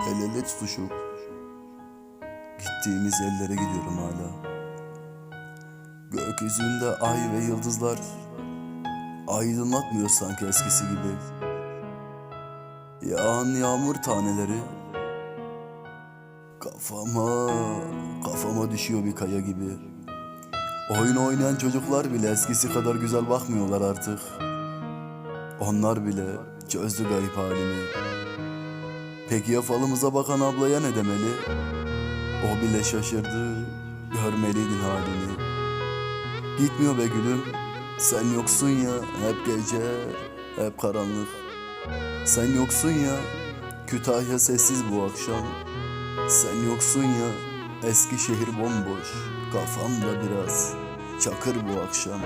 El ele tutuşup gittiğimiz yerlere gidiyorum hala. Gökyüzünde ay ve yıldızlar aydınlatmıyor sanki eskisi gibi. Yağan yağmur taneleri kafama, kafama düşüyor bir kaya gibi. Oyun oynayan çocuklar bile eskisi kadar güzel bakmıyorlar artık. Onlar bile çözdü garip halimi. Peki ya falımıza bakan ablaya ne demeli? O bile şaşırdı, görmeliydin halini. Gitmiyor be gülüm, sen yoksun ya hep gece, hep karanlık. Sen yoksun ya, Kütahya sessiz bu akşam. Sen yoksun ya, eski şehir bomboş, kafamda biraz çakır bu akşam.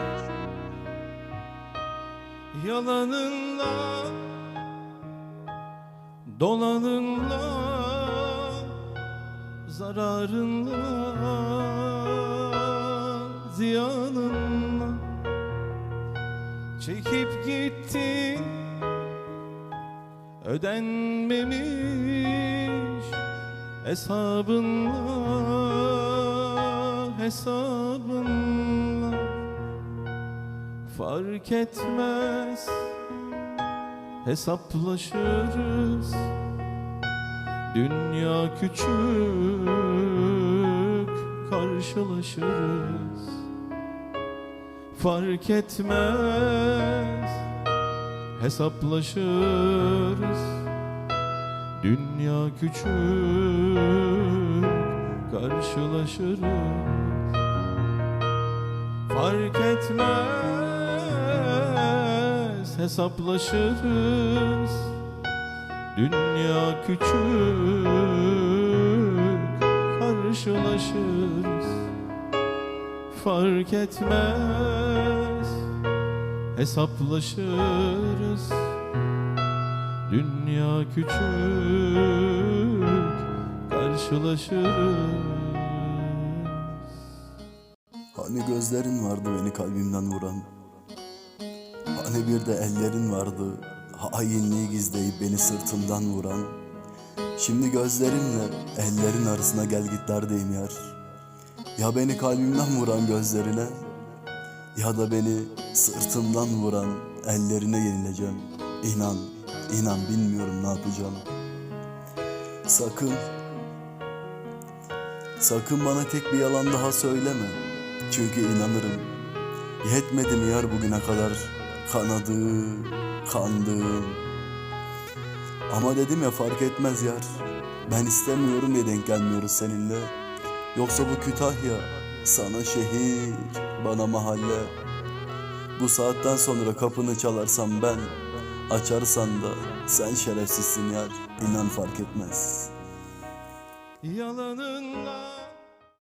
Yalanınla Dolanınla Zararınla Ziyanınla Çekip gittin. Ödenmemiş Hesabınla Hesabınla Fark etmez Hesaplaşırız. Dünya küçük Karşılaşırız. Fark etmez Hesaplaşırız. Dünya küçük Karşılaşırız. Fark etmez hesaplaşırız. Dünya küçük karşılaşırız. Fark etmez hesaplaşırız. Dünya küçük karşılaşırız. Hani gözlerin vardı beni kalbimden vuran Hani bir de ellerin vardı Hainliği gizleyip beni sırtımdan vuran. Şimdi gözlerinle ellerin arasına gel gitlerdeyim yar. Ya beni kalbimden vuran gözlerine Ya da beni sırtımdan vuran ellerine yenileceğim. İnan, inan bilmiyorum ne yapacağım. Sakın Sakın bana tek bir yalan daha söyleme. Çünkü inanırım. Yetmedi mi yar bugüne kadar kanadığım, kandığım. Ama dedim ya fark etmez yar. Ben istemiyorum diye denk gelmiyoruz seninle. Yoksa bu Kütahya sana şehir, bana mahalle. Bu saatten sonra kapını çalarsam ben, açarsan da sen şerefsizsin yar. İnan fark etmez. Yalanınla